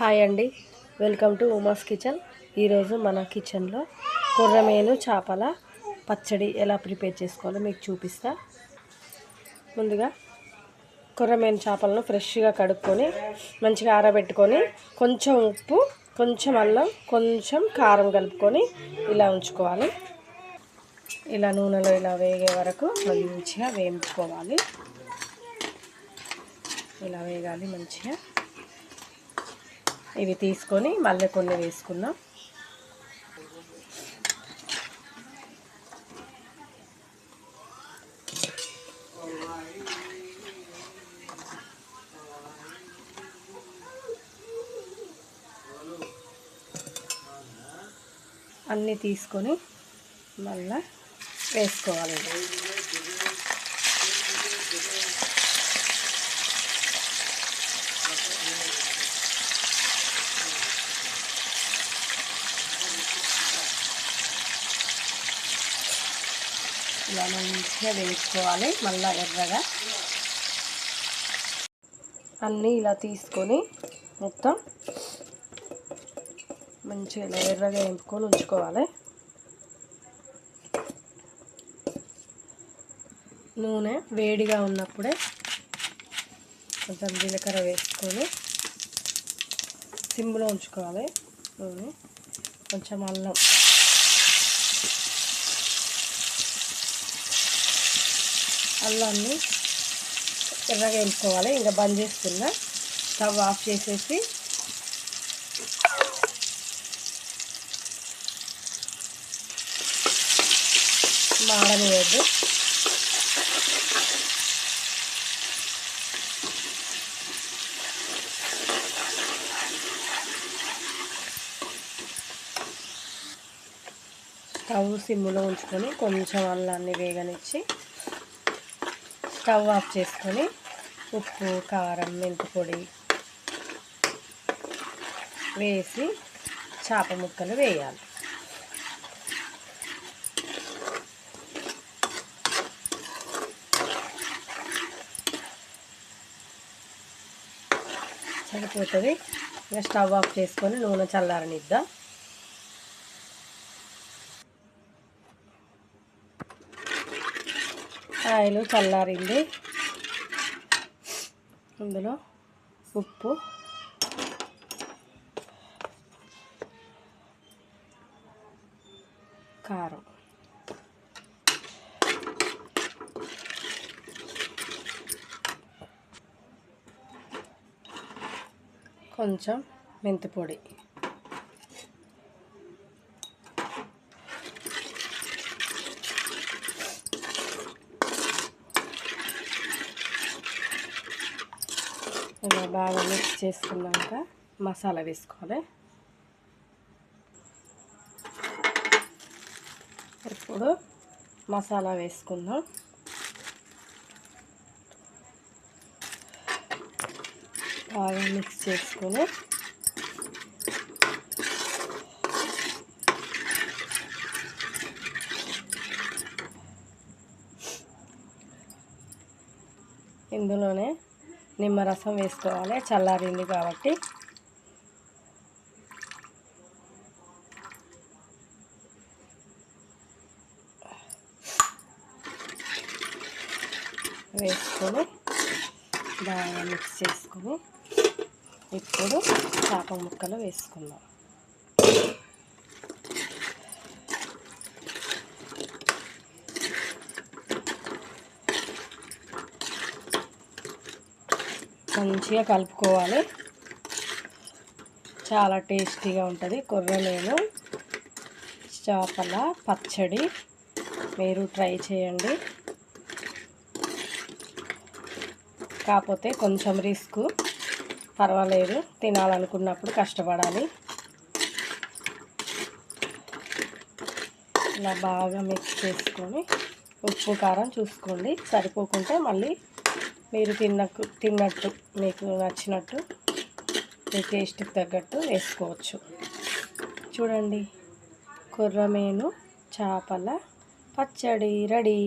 Hi అండి. Welcome to Uma's kitchen. ఈరోజు మన కిచెన్లో కొర్రమేను చేపల పచ్చడి ఎలా ప్రిపేర్ చేసుకోవాలో మీకు చూపిస్తా. ముందుగా కొర్రమేను చేపలను ఫ్రెష్గా కడుక్కొని మంచిగా ఆరబెట్టుకొని కొంచెం ఉప్పు కొంచెం అల్లం కొంచెం కారం కలుపుకొని ఇలా ఉంచుకోవాలి. ఇలా నూనెలో ఇలా వేగే వరకు మంచిగా వేయించుకోవాలి. ఇలా వేగాలి మంచిగా. ఇవి తీసుకొని మళ్ళీ కొన్ని వేసుకుందాం. అన్నీ తీసుకొని మళ్ళా వేసుకోవాలి. ఇలా మంచిగా వేసుకోవాలి మళ్ళీ ఎర్రగా. అన్నీ ఇలా తీసుకొని మొత్తం మంచిగా ఇలా ఎర్రగా వేపుకొని ఉంచుకోవాలి. నూనె వేడిగా ఉన్నప్పుడే కొంచెం జీలకర్ర వేసుకొని సిమ్లో ఉంచుకోవాలి నూనె. కొంచెం అల్లం అల్లాన్ని ఎర్రగా వేసుకోవాలి ఇంకా బంద్ చేస్తున్నా స్టవ్ ఆఫ్ చేసేసి మాడనియద్దు స్టవ్ సిమ్లో ఉంచుకొని కొంచెం అల్లాన్ని వేగనిచ్చి స్టవ్ ఆఫ్ చేసుకొని ఉప్పు కారం మెంతి పొడి వేసి చేప ముక్కలు వేయాలి. సరిపోతుంది. ఇంకా స్టవ్ ఆఫ్ చేసుకొని నూనె చల్లారనిద్దాం? ఆయిల్ చల్లారింది. ఇందులో ఉప్పు. కారం. కొంచెం మెంతి ఇలా బాగా మిక్స్ చేసుకున్నాక మసాలా వేసుకోవాలి. ఇప్పుడు మసాలా వేసుకుందాం. బాగా మిక్స్ చేసుకొని ఇందులోనే నిమ్మరసం వేసుకోవాలి చల్లారింది కాబట్టి. వేసుకొని బాగా మిక్స్ చేసుకొని ఇప్పుడు చేప ముక్కలు వేసుకుందాం. మంచిగా కలుపుకోవాలి. చాలా టేస్టీగా ఉంటుంది. కొర్రలేను చేపల పచ్చడి. మీరు ట్రై చేయండి. కాకపోతే కొంచెం రిస్క్. పర్వాలేదు. తినాలనుకున్నప్పుడు కష్టపడాలి. ఇలా బాగా మిక్స్ చేసుకొని ఉప్పు కారం చూసుకోండి. సరిపోకుంటే మళ్ళీ మీరు తిన్నకు తిన్నట్టు మీకు నచ్చినట్టు మీ టేస్ట్కి తగ్గట్టు వేసుకోవచ్చు. చూడండి. కుర్రమేను చేపల పచ్చడి రెడీ.